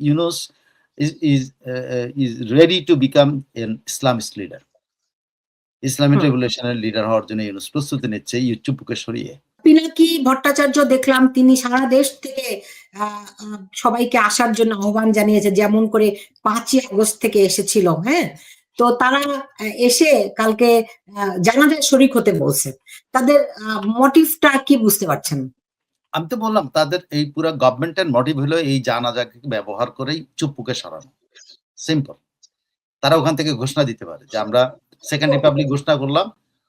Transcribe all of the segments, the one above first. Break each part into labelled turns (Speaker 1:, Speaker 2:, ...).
Speaker 1: Yunus is is uh, uh, is ready to become an Islamist leader. Islamic. রেভলিউশনের leader হওয়ার জন্য ইউনুস প্রস্তুতি নিচ্ছে ইউটিউবকে সরিয়ে
Speaker 2: পিনাকি ভট্টাচার্য দেখলাম তিনি সারা দেশ থেকে সবাইকে আসার জন্য আহ্বান জানিয়েছে যেমন করে পাঁচই আগস্ট থেকে এসেছিল হ্যাঁ তো তারা এসে কালকে আহ, জানাজায় শরিক হতে বলছে তাদের মোটিভটা কি বুঝতে পারছেন
Speaker 1: আমি তো বললাম তাদের এই পুরো গভর্নমেন্টের মোটিভ হলো এই জানাজাকে ব্যবহার করেই চুপ্পুকে সরানো। সিম্পল তারা ওখান থেকে ঘোষণা দিতে পারে যে আমরা সেকেন্ড রিপাবলিক ঘোষণা করলাম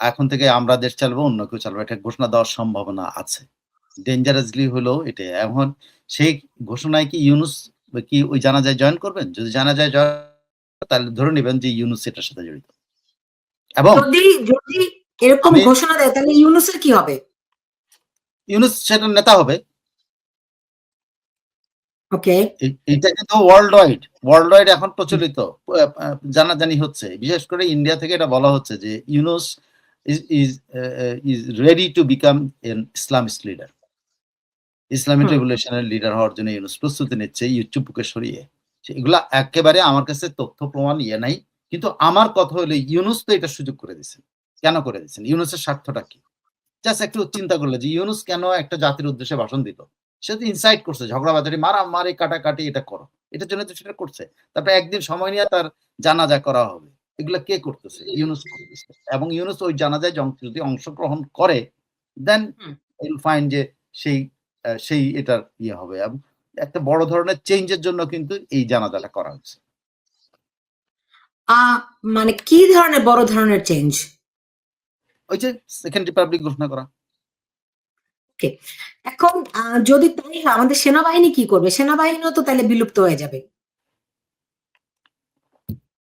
Speaker 1: এখন থেকে আমরা দেশ চালাবো অন্য কেউ চালাবো। এটা ঘোষণা দেওয়ার সম্ভাবনা আছে। ডেঞ্জারাসলি হলো এটা এখন সেই ঘোষণায় কি ইউনুস কি ওই জানাজায় জয়েন করবেন? যদি জানাজায় জয়েন তাহলে ধরে নেবেন যে ইউনুস এটার সাথে জড়িত। এবং
Speaker 2: যদি যদি এরকম ঘোষণা দেয় তাহলে ইউনুসের কি হবে?
Speaker 1: ইউনুস সেটার নেতা হবে।
Speaker 2: ওকে
Speaker 1: এটা কিন্তু ওয়ার্ল্ড ওয়াইড ওয়ার্ল্ড ওয়াইড এখন প্রচলিত জানাজানি হচ্ছে। বিশেষ করে ইন্ডিয়া থেকে এটা বলা হচ্ছে যে Yunus is is is ready to become an Islamist leader Islamic. রেভলিউশনের leader হওয়ার জন্য ইউনুস প্রস্তুতি নিচ্ছে ইউটিউবকে সরিয়ে। এগুলা একেবারে আমার কাছে তথ্য প্রমাণ ইয়ে নাই। কিন্তু আমার কথা হলো ইউনুস তো এটা সুযোগ করে দিচ্ছেন কেন করে দিচ্ছেন ইউনুসের স্বার্থটা কি? জাস্ট একটু চিন্তা করলে যে ইউনুস কেন একটা জাতির উদ্দেশ্যে ভাষণ দিল? সে তো ইনসাইট করছে ঝগড়া বাজারি মারা মারি কাটাকাটি এটা করো। এটার জন্য তো সেটা করছে। তারপরে একদিন সময় নিয়ে তার জানাজা করা হবে। এগুলা কে করতেছে? ইউনুস করতেছে। এবং ইউনুস ওই জানাজায় জন- যদি অংশগ্রহণ করে দেন ইউল ফাইন যে সেই সেই এটার ইয়ে হবে। এবং একটা বড় ধরনের চেঞ্জের জন্য কিন্তু এই জানাজাটা করা হচ্ছে
Speaker 2: মানে কি ধরনের বড় ধরনের চেঞ্জ
Speaker 1: ওই যে সেকেন্ড রিপাবলিক ঘোষণা করা।
Speaker 2: এখন যদি তাই হয় আমাদের সেনাবাহিনী কি করবে? সেনাবাহিনীও তো তাহলে বিলুপ্ত হয়ে যাবে।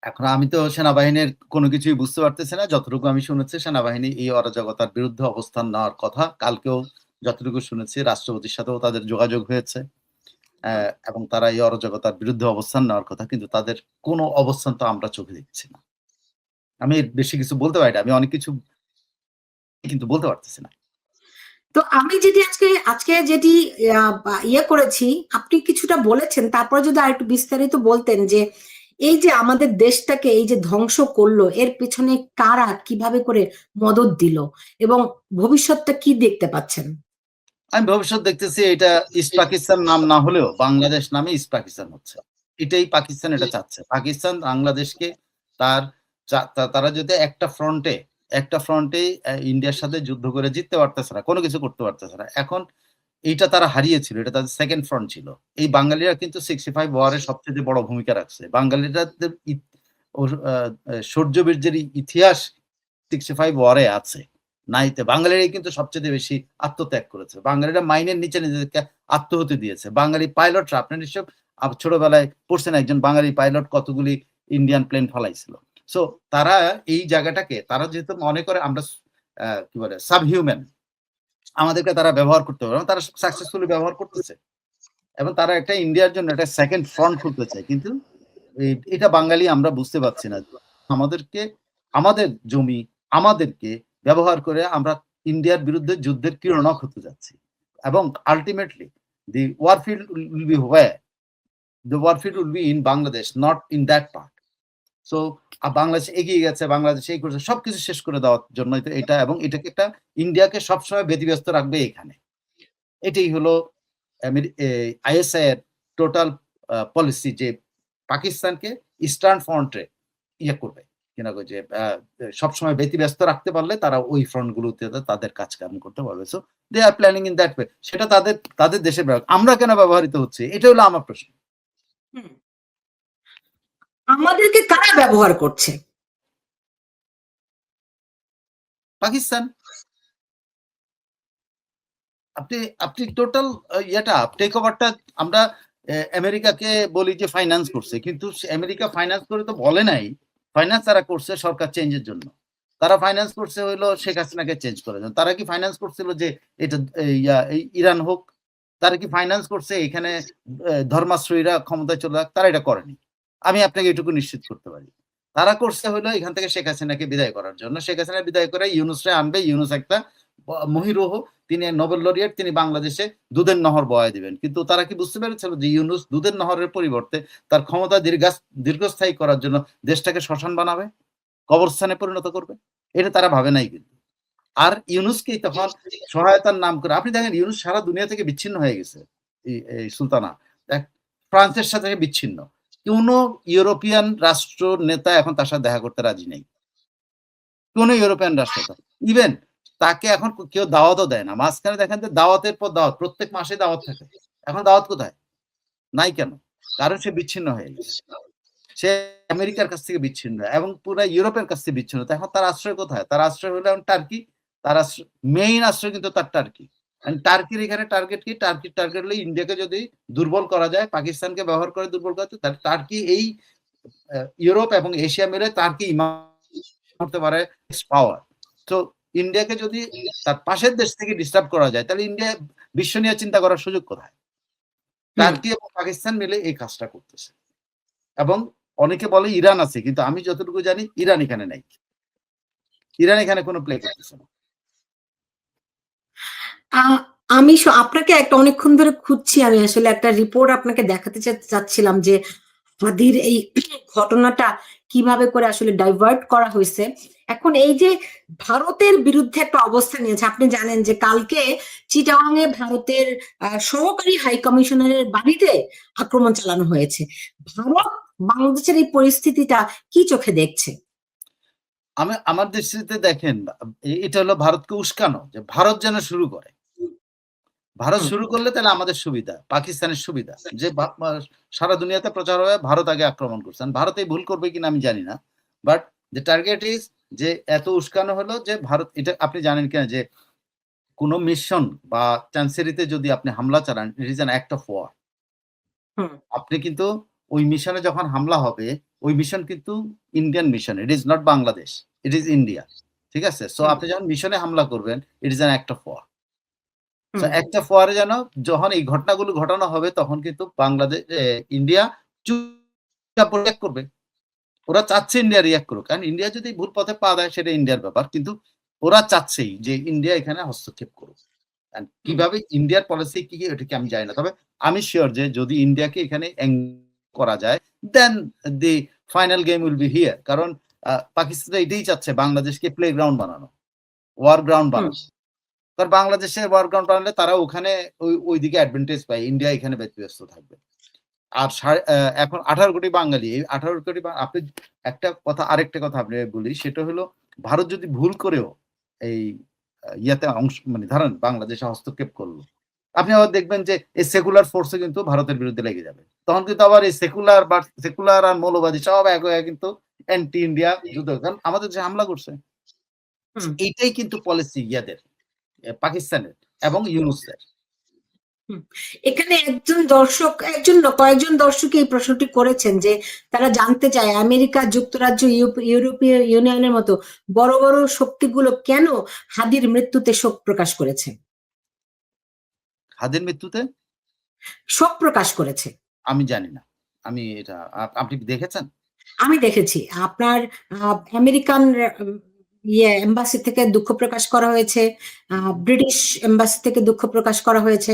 Speaker 1: এখন আমি তো সেনাবাহিনীর কোনো কিছুই বুঝতে পারতেছি না। যতটুকু আমি শুনেছি সেনাবাহিনী এই অরাজকতার বিরুদ্ধে অবস্থান নেওয়ার কথা। কালকেও যতটুকু শুনেছি রাষ্ট্রপতির সাথেও তাদের যোগাযোগ হয়েছে। এবং তারা এই অরাজকতার বিরুদ্ধে অবস্থান নেওয়ার কথা কিন্তু তাদের কোনো অবস্থান তো আমরা চোখে দেখছি না। আমি বেশি কিছু বলতে পারি না। আমি অনেক কিছু কিন্তু বলতে পারতেছি না।
Speaker 2: তো আমি যেটি আজকে আজকে যেটি ইয়ে করেছি আপনি কিছুটা বলেছেন তারপর যদি আর একটু বিস্তারিত বলতেন যে এই যে আমাদের দেশটাকে এই যে ধ্বংস করল এর পিছনে কারা কীভাবে করে মদত দিল এবং ভবিষ্যৎটা কি দেখতে পাচ্ছেন?
Speaker 1: আমি ভবিষ্যৎ দেখতেছি এটা ইস্ট পাকিস্তান নাম না হলেও বাংলাদেশ নামে ইস্ট পাকিস্তান হচ্ছে। এটাই পাকিস্তান এটা চাচ্ছে। পাকিস্তান বাংলাদেশকে তার তারা যদি একটা ফ্রন্টে একটা ফ্রন্টে ইন্ডিয়ার সাথে যুদ্ধ করে জিততে পারতেছে না, কোনো কিছু করতে পারতেছে না। এখন এইটা তারা হারিয়েছিল, এটা তাদের সেকেন্ড ফ্রন্ট ছিল। এই বাঙালিরা কিন্তু সিক্সটি ফাইভ ওয়ারের সবচেয়ে বড় ভূমিকা রাখছে। বাঙালিরা সূর্যবীর্যের ইতিহাস সিক্সটি ফাইভ ওয়ারে আছে। নাইতে বাঙালিরাই কিন্তু সবচেয়ে বেশি আত্মত্যাগ করেছে। বাঙালিরা মাইনের নিচে নিজেদেরকে আত্মহতি দিয়েছে। বাঙালি পাইলটরা আপনি নিশ্চয় ছোটবেলায় পড়ছেন একজন বাঙালি পাইলট কতগুলি ইন্ডিয়ান প্লেন ফলাইছিল। সো তারা এই জায়গাটাকে, তারা যেহেতু মনে করে আমরা কি বলে সাব হিউম্যান আমাদেরকে তারা ব্যবহার করতে পারে তারা সাকসেসফুলি ব্যবহার করতেছে। এবং তারা একটা ইন্ডিয়ার জন্য একটা সেকেন্ড ফ্রন্ট খুলতে চায়। কিন্তু এটা বাঙালি আমরা বুঝতে পারছি না। আমাদেরকে, আমাদের জমি, আমাদেরকে ব্যবহার করে আমরা ইন্ডিয়ার বিরুদ্ধে যুদ্ধের কিরণক হতে যাচ্ছি। এবং ultimately the warfield will be where the warfield will be in Bangladesh not in that part so Bangladesh এগিয়ে গেছে, বাংলাদেশ এই করছে, সবকিছু শেষ করে দেওয়ার জন্য এটা এবং এটাকে একটা ইন্ডিয়াকে সবসময় ব্যতিব্যস্ত রাখবে এখানে। এটাই হলো আইএসআই এর টোটাল পলিসি যে পাকিস্তানকে ইস্টার্ন ফ্রন্টে ইয়ে করবে। কিনা যে সবসময় ব্যতিব্যস্ত রাখতে পারলে তারা ওই ফ্রন্ট গুলোতে তাদের কাজ কাম করতে পারবে। So they are planning in that way সেটা তাদের তাদের দেশের আমরা কেন ব্যবহৃত হচ্ছে? এটা হলো আমার প্রশ্ন।
Speaker 2: আমাদেরকে কারা ব্যবহার করছে?
Speaker 1: পাকিস্তান। আপনি আপনি টোটাল ইয়েটা টেক ওভারটা আমরা আমেরিকাকে বলি যে ফাইন্যান্স করছে কিন্তু আমেরিকা ফাইন্যান্স করে তো বলে নাই। ফাইন্যান্স তারা করছে সরকার চেঞ্জের জন্য। তারা ফাইন্যান্স করছে হইল শেখ হাসিনাকে চেঞ্জ করার জন্য। তারা কি ফাইন্যান্স করছিল যে এটা ইয়া, ইরান হোক? তারা কি ফাইন্যান্স করছে? এখানে ধর্মাশ্রয়ীরা ক্ষমতায় চলে তারা এটা করেনি। আমি আপনাকে এটুকু নিশ্চিত করতে পারি। তারা করছে হলো এখান থেকে শেখ হাসিনাকে বিদায় করার জন্য। শেখ হাসিনা বিদায় করে ইউনুসরে আনবে। ইউনুস একটা মহিরুহ। তিনি নোবেল লরিয়েট। তিনি বাংলাদেশে দুধের নহর বয়ে দিবেন। কিন্তু তারা কি বুঝতে পেরেছিল যে ইউনুস দুধের নহরের পরিবর্তে তার ক্ষমতা দীর্ঘ দীর্ঘস্থায়ী করার জন্য দেশটাকে শ্মশান বানাবে? কবরস্থানে পরিণত করবে? এটা তারা ভাবে নাই কিন্তু। আর ইউনুসকেই তখন সহায়তার নাম করে, আপনি দেখেন ইউনুস সারা দুনিয়া থেকে বিচ্ছিন্ন হয়ে গেছে, এই- সুলতানা। ফ্রান্সের সাথে বিচ্ছিন্ন। কোনো ইউরোপিয়ান রাষ্ট্র নেতা এখন তার সাথে দেখা করতে রাজি নেই। কোন ইউরোপিয়ান রাষ্ট্র ইভেন তাকে এখন কেউ দাওয়াতও দেয় না। মাঝখানে দেখেন যে দাওয়াতের পর দাওয়াত, প্রত্যেক মাসে দাওয়াত থাকে। এখন দাওয়াত কোথায়? নাই কেন? কারণ সে বিচ্ছিন্ন হয়ে গেছে। সে আমেরিকার কাছ থেকে বিচ্ছিন্ন এবং পুরো ইউরোপের কাছ থেকে বিচ্ছিন্ন। এখন তার আশ্রয় কোথায়? তার আশ্রয় হলো এখন টার্কি তার মেইন আশ্রয় কিন্তু তার টার্কি টার্কির এখানে টার্গেট কি? টার্কির টার্গেট হলো ইন্ডিয়াকে যদি দুর্বল করা যায় পাকিস্তানকে ব্যবহার করে দুর্বল করা যায় তাহলে টার্কি এই ইউরোপ এবং এশিয়া মিলে টার্কি করতে পারে পাওয়ার তো ইন্ডিয়াকে যদি তার পাশের দেশ থেকে ডিস্টার্ব করা যায় তাহলে ইন্ডিয়া বিশ্ব নিয়ে চিন্তা করার সুযোগ কোথায়? টার্কি এবং পাকিস্তান মিলে এই কাজটা করতেছে। এবং অনেকে বলে ইরান আছে কিন্তু আমি যতটুকু জানি ইরান এখানে নাই। ইরান এখানে কোনো প্লে করতেছে না।
Speaker 2: আমি আপনাকে একটা অনেকক্ষণ ধরে খুঁজছি, আমি আসলে একটা রিপোর্ট আপনাকে দেখাতে চাচ্ছিলাম যে হাদির এই ঘটনাটা কীভাবে করে আসলে ডাইভার্ট করা হয়েছে। এখন এই যে ভারতের বিরুদ্ধে একটা অবস্থা নিয়েছে, আপনি জানেন যে কালকে চিটাগাং এ ভারতের সহকারী হাই কমিশনারের বাড়িতে আক্রমণ চালানো হয়েছে। ভারত বাংলাদেশের এই পরিস্থিতিটা কি চোখে দেখছে?
Speaker 1: আমি, আমার দৃষ্টিতে দেখেন এটা হলো ভারতকে উস্কানো, যে ভারত যেন শুরু করে। ভারত শুরু করলে তাহলে আমাদের সুবিধা পাকিস্তানের সুবিধা। যে সারা দুনিয়াতে প্রচার হয়ে ভারত আগে আক্রমণ করছে। ভারতে ভুল করবে কিনা আমি জানি না। বাট যে টার্গেট ইজ যে এত উস্কানো হলো যে ভারত এটা আপনি জানেন কিনা যে কোনো মিশন বা চান্সেরিতে যদি আপনি হামলা চালান it is an act of war আপনি কিন্তু ওই মিশনে যখন হামলা হবে ওই মিশন কিন্তু Indian mission it is not Bangladesh it is India ঠিক আছে? সো আপনি যখন মিশনে হামলা করবেন it is an act of war একটা ফোয়ারে যেন যখন এই ঘটনাগুলো ঘটানো হবে তখন কিন্তু বাংলাদেশ ইন্ডিয়া চুপচাপ রিয়াক্ট করবে। ওরা চাচ্ছে ইন্ডিয়া রিয়াক্ট করুক। কারণ ইন্ডিয়া যদি ভুল পথে পা দেয় সেটা ইন্ডিয়ার ব্যাপার। কিন্তু ওরা চাচ্ছেই যে ইন্ডিয়া এখানে হস্তক্ষেপ করুক। কীভাবে ইন্ডিয়ার পলিসি কি ওটাকে আমি জানি না। তবে আমি শিওর যে যদি ইন্ডিয়াকে এখানে করা যায় then the final game will be here কারণ পাকিস্তান এটাই চাচ্ছে বাংলাদেশকে প্লে গ্রাউন্ড বানানো ওয়ার গ্রাউন্ড বানানো। কারণ বাংলাদেশে ওয়ার গ্রাউন্ড বানালে তারা ওখানে ওই ওইদিকে অ্যাডভান্টেজ পায়। ইন্ডিয়া এখানে ব্যতিব্যস্ত থাকবে। আর এখন আঠারো কোটি বাঙালি এই আঠারো কোটি আপনি একটা কথা আরেকটা কথা আপনি বলি সেটা হলো ভারত যদি ভুল করেও এই ইয়াতে অংশ মানে ধরেন বাংলাদেশে হস্তক্ষেপ করল আপনি আবার দেখবেন যে এই সেকুলার ফোর্সে কিন্তু ভারতের বিরুদ্ধে লেগে যাবে। তখন কিন্তু আবার এই সেকুলার বা সেকুলার আর মৌলবাদী সব এক হয়ে কিন্তু অ্যান্টি ইন্ডিয়া যুদ্ধ কারণ আমাদের যে হামলা করছে। এইটাই কিন্তু পলিসি ইয়াদের। পাকিস্তানের এবং ইউনুসের।
Speaker 2: এখানে একজন দর্শক একজন কয়েকজন দর্শক এই প্রশ্নটি করেছেন যে তারা জানতে চায় আমেরিকা যুক্তরাজ্য ইউরোপীয় ইউনিয়নের মতো বড় বড় শক্তিগুলো কেন হাদির মৃত্যুতে শোক প্রকাশ করেছে?
Speaker 1: হাদির মৃত্যুতে?
Speaker 2: শোক প্রকাশ করেছে।
Speaker 1: আমি জানি না। আমি এটা আপনি দেখেছেন?
Speaker 2: আমি দেখেছি। আপনার আমেরিকান ইয়ে এম্বাসি থেকে দুঃখ প্রকাশ করা হয়েছে ব্রিটিশ এম্বাসি থেকে দুঃখ প্রকাশ করা হয়েছে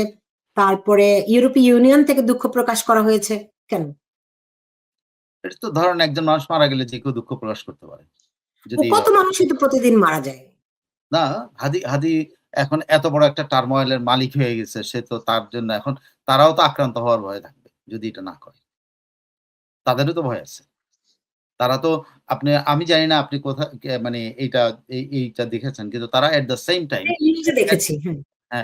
Speaker 2: তারপরে ইউরোপীয় ইউনিয়ন থেকে দুঃখ প্রকাশ করা হয়েছে কেন?
Speaker 1: এটা তো ধরেন একজন মানুষ মারা গেলে যে কেউ দুঃখ প্রকাশ করতে পারে। যদি
Speaker 2: কত মানুষই তো প্রতিদিন মারা যায়।
Speaker 1: না হাদি হাদি এখন এত বড় একটা টার্মোয়েলের মালিক হয়ে গেছে সে তো তার জন্য এখন তারাও তো আক্রান্ত হওয়ার ভয় থাকবে যদি এটা না করে। তাদেরও তো ভয় আছে। তারা তো আপনি আমি জানি না আপনি কোথায় কে- মানে এইটা এইটা দেখেছেন কিন্তু তারা এট দ্য সেম টাইম
Speaker 2: দেখেছি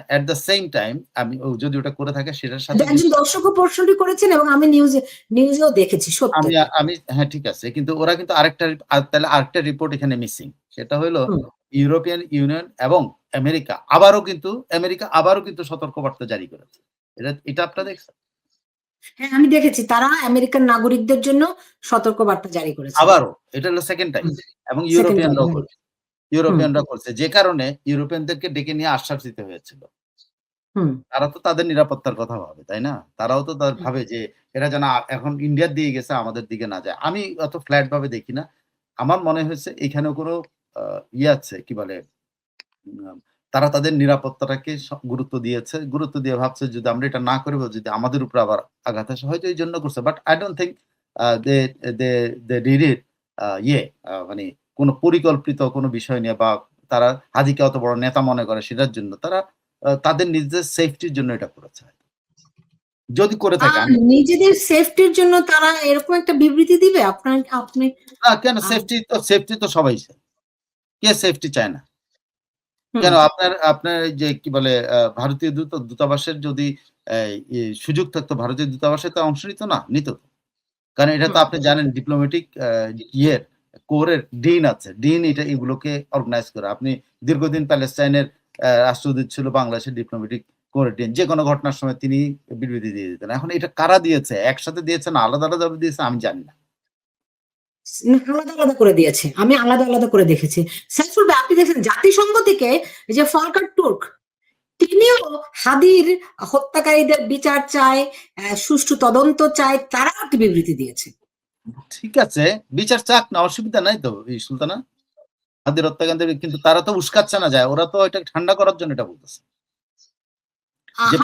Speaker 1: এট দ্য সেম টাইম আমি যদি ওটা করে থাকে সেটার সাথে
Speaker 2: একজন দর্শকও প্রশ্নটি করেছেন এবং আমি নিউজে নিউজেও দেখেছি সত্যি।
Speaker 1: আমি আমি হ্যাঁ ঠিক আছে কিন্তু ওরা কিন্তু আরেকটা তাহলে আরেকটা রিপোর্ট এখানে মিসিং সেটা হলো ইউরোপিয়ান ইউনিয়ন এবং আমেরিকা আবারও কিন্তু আমেরিকা আবারও কিন্তু সতর্কবার্তা জারি করেছে। এটা এটা আপনারা দেখছেন
Speaker 2: হ্যাঁ আমি দেখেছি। তারা আমেরিকান নাগরিকদের জন্য সতর্ক বার্তা জারি করেছে।
Speaker 1: আবারও এটা হলো সেকেন্ড টাইম এবং
Speaker 2: Second
Speaker 1: ইউরোপিয়ানরাও করছে। ইউরোপিয়ানরা করছে। যে কারণে ইউরোপিয়ানদেরকে ডেকে নিয়ে আশ্বাস দিতে হয়েছিল।
Speaker 2: হুম।
Speaker 1: তারা তো তাদের নিরাপত্তার কথা ভাবে তাই না? তারাও তো তার ভাবে যে এরা যেন এখন ইন্ডিয়ার দিয়ে গেছে আমাদের দিকে না যায়। আমি অত ফ্ল্যাট ভাবে দেখি না। আমার মনে হয়েছে এখানেও কোনো আহ, ইয়ে আছে কি বলে তারা তাদের নিরাপত্তাটাকে গুরুত্ব দিয়েছে। গুরুত্ব দিয়ে ভাবছে যদি আমরা এটা না করব যদি আমাদের উপর আবার আঘাত আসে হয়তো এই জন্য করছে। But I don't think they they they did it ইয়ে মানে কোনো পরিকল্পিত কোনো বিষয় নিয়ে বা তারা হাজিকে অত বড় নেতা মনে করে সেটার জন্য তারা তাদের নিজেদের সেফটির জন্য এটা করেছে। যদি করে থাকে
Speaker 2: নিজেদের সেফটির জন্য তারা এরকম একটা বিবৃতি দিবে? আপনার আপনি
Speaker 1: না কেন? সেফটি তো সেফটি তো সবাই চায়। কে সেফটি চায় না? কেন আপনার আপনার যে কি বলে ভারতীয় দূত দূতাবাসের যদি সুযোগ থাকতো ভারতীয় দূতাবাসে তো অংশ নিত না নিত। কারণ এটা তো আপনি জানেন ডিপ্লোম্যাটিক ইয়ের কোরের ডিন আছে। ডিন এটা এগুলোকে অর্গানাইজ করে। আপনি দীর্ঘদিন প্যালেস্টাইনের রাষ্ট্রদূত ছিল বাংলাদেশের ডিপ্লোমেটিক কোরের ডিন। যে কোনো ঘটনার সময় তিনি বিবৃতি দিয়ে দিতেন। এখন এটা কারা দিয়েছে? একসাথে দিয়েছে না আলাদা আলাদা দিয়েছে আমি জানি না,
Speaker 2: আলাদা আলাদা করে দিয়েছে। আমি আলাদা আলাদা করে দেখেছি। সাইফুল ভাই আপনি দেখছেন জাতিসংঘ থেকে যে ফলকার তুর্ক তিনিও হাদির হত্যাকারীদের বিচার চায় সুষ্ঠু তদন্ত চায় তারা একটি বিবৃতি দিয়েছে।
Speaker 1: ঠিক আছে বিচার চাক না অসুবিধা নাই তো এই সুলতানা? হাদির হত্যাকাণ্ডের কিন্তু তারা তো উস্কাচ্ছে না যায় ওরা তো এটা ঠান্ডা করার জন্য এটা বলতেছে। যে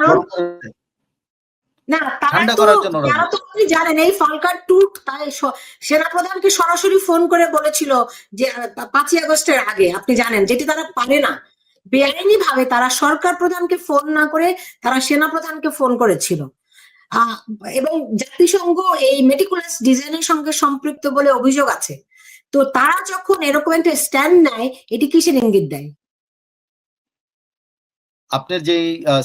Speaker 2: how না তারা তো তারা তো আপনি জানেন এই ফালকার টুট তাই স- সেনাপ্রধানকে সরাসরি ফোন করে বলেছিল যে পাঁচই আগস্টের আগে আপনি জানেন যেটি তারা পারে না। বেআইনি ভাবে তারা সরকার প্রধানকে ফোন না করে তারা সেনাপ্রধানকে ফোন করেছিল। আহ, এবং জাতিসংঘ এই মেটিকুলাস ডিজাইনের সঙ্গে সম্পৃক্ত বলে অভিযোগ আছে। তো তারা যখন এরকম একটা স্ট্যান্ড নেয় এটি কিসের ইঙ্গিত দেয়?
Speaker 1: আপনার যে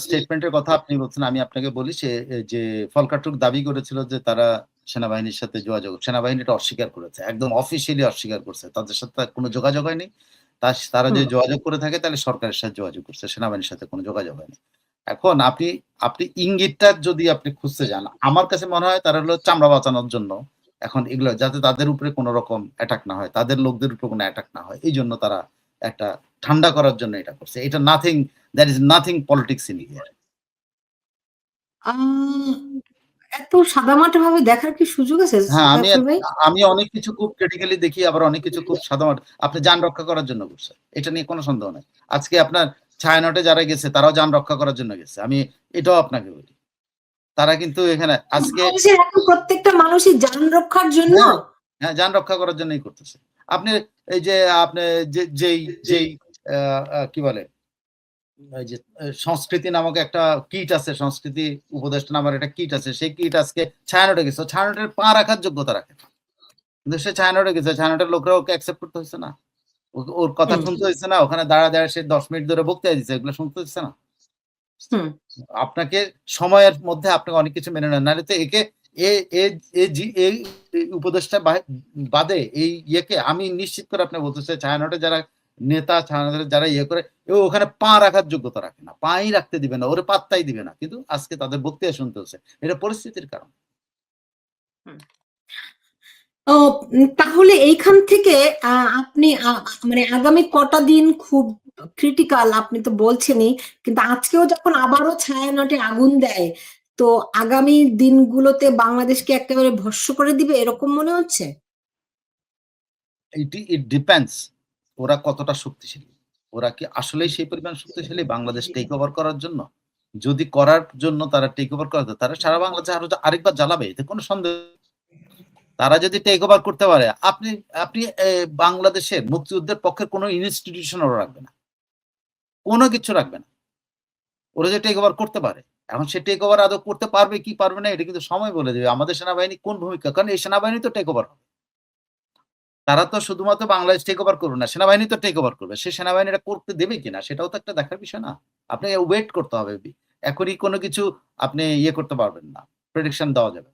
Speaker 1: স্টেটমেন্টের কথা আপনি বলছেন আমি আপনাকে বলি সে যে ফলকাটুক দাবি করেছিল যে তারা সেনাবাহিনীর সাথে যোগাযোগ সেনাবাহিনীটা অস্বীকার করেছে একদম অফিসিয়ালি অস্বীকার করছে তাদের সাথে কোনো যোগাযোগ হয়নি। তার তারা যে যোগাযোগ করে থাকে তাহলে সরকারের সাথে যোগাযোগ করছে সেনাবাহিনীর সাথে কোনো যোগাযোগ হয়নি। এখন আপনি আপনি ইঙ্গিতটা যদি আপনি খুঁজতে যান আমার কাছে মনে হয় তারা হলো চামড়া বাঁচানোর জন্য এখন এগুলো যাতে তাদের উপরে কোনো রকম অ্যাটাক না হয় তাদের লোকদের উপরে কোনো অ্যাটাক না হয় এই জন্য তারা একটা ঠান্ডা করার জন্য এটা করছে। এটা নাথিং
Speaker 2: এত সাদামাটা ভাবে দেখার কি সুযোগ আছে
Speaker 1: হ্যাঁ আমি আমি অনেক কিছু খুব ক্রিটিক্যালি দেখি আবার অনেক কিছু খুব সাধারণ আপনি যান রক্ষা করার জন্য করছে এটা নিয়ে কোনো সন্দেহ নাই। আজকে আপনার ছায়ানটে যারা গেছে তারাও যান রক্ষা করার জন্য গেছে। আমি এটাও আপনাকে বলি। তারা কিন্তু এখানে আজকে
Speaker 2: প্রত্যেকটা মানুষই যান রক্ষার জন্য?
Speaker 1: হ্যাঁ। হ্যাঁ যান রক্ষা করার জন্যই করতেছে। আপনি এই যে আপনি যে যেই যেই কি বলে? যে সংস্কৃতি নামক একটা কিট আছে সংস্কৃতি উপদেষ্টা নামের একটা কিট আছে সেই কিট আজকে ছায়ানটে গেছে। ছায়ানটের পা রাখার যোগ্যতা রাখে। কিন্তু সে ছায়ানটে গেছে ছায়ানটের লোকরা ওকে অ্যাকসেপ্ট করতে হচ্ছে না। ওর কথা শুনতে হচ্ছে না ওখানে দাঁড়া দাঁড়া সে দশ মিনিট ধরে বক্তৃতা দিচ্ছে এগুলো শুনতে হচ্ছে না। আপনাকে সময়ের মধ্যে আপনাকে অনেক কিছু মেনে নেন নাহলে তো একে এই উপদেশটা বাদে এই ইয়েকে আমি নিশ্চিত করে আপনি বলতে চাই ছায়ানটে যারা নেতা যারা ইয়ে করে ও ওখানে পা রাখার যোগ্যতা রাখে না। পাই রাখতে দিবে না ওরে পাত্তাই দিবে না। কিন্তু আজকে তাদের বক্তৃতা শুনতে হচ্ছে এটা পরিস্থিতির কারণ।
Speaker 2: ও, তাহলে এইখান থেকে আপনি মানে আগামী কটা দিন খুব ক্রিটিক্যাল আপনি তো বলছেনই কিন্তু আজকেও যখন আবারও ছায়ানটে আগুন দেয় তো আগামী দিনগুলোতে বাংলাদেশকে একেবারে ভস্ম করে দিবে এরকম মনে হচ্ছে?
Speaker 1: ইট ইট ডিপেন্ডস ওরা কতটা শক্তিশালী? ওরা কি আসলেই সেই পরিমাণ শক্তিশালী বাংলাদেশ টেক ওভার করার জন্য? যদি করার জন্য তারা টেক ওভার করে তারা সারা বাংলাদেশে আরও আরেকবার জ্বালাবে এতে কোনো সন্দেহ। তারা যদি টেক ওভার করতে পারে আপনি আপনি বাংলাদেশের মুক্তিযুদ্ধের পক্ষের কোনো ইনস্টিটিউশন ওরা রাখবে না। কোনো কিছু রাখবে না। ওরা যে টেক ওভার করতে পারে এখন সে টেক ওভার আদৌ করতে পারবে কি পারবে না এটা কিন্তু সময় বলে দেবে। আমাদের সেনাবাহিনী কোন ভূমিকা? কারণ এই সেনাবাহিনী তো টেক ওভার হবে। তারা তো শুধুমাত্র বাংলাদেশ টেক ওভার করবে না, সেনাবাহিনী তো টেক ওভার করবে সে সেনাবাহিনীরা করতে দেবে কিনা, সেটাও তো একটা দেখার বিষয় না আপনি ওয়েট করতে হবে, এখনই কোনো কিছু আপনি ইয়ে করতে পারবেন না প্রেডিকশন দেওয়া যাবে।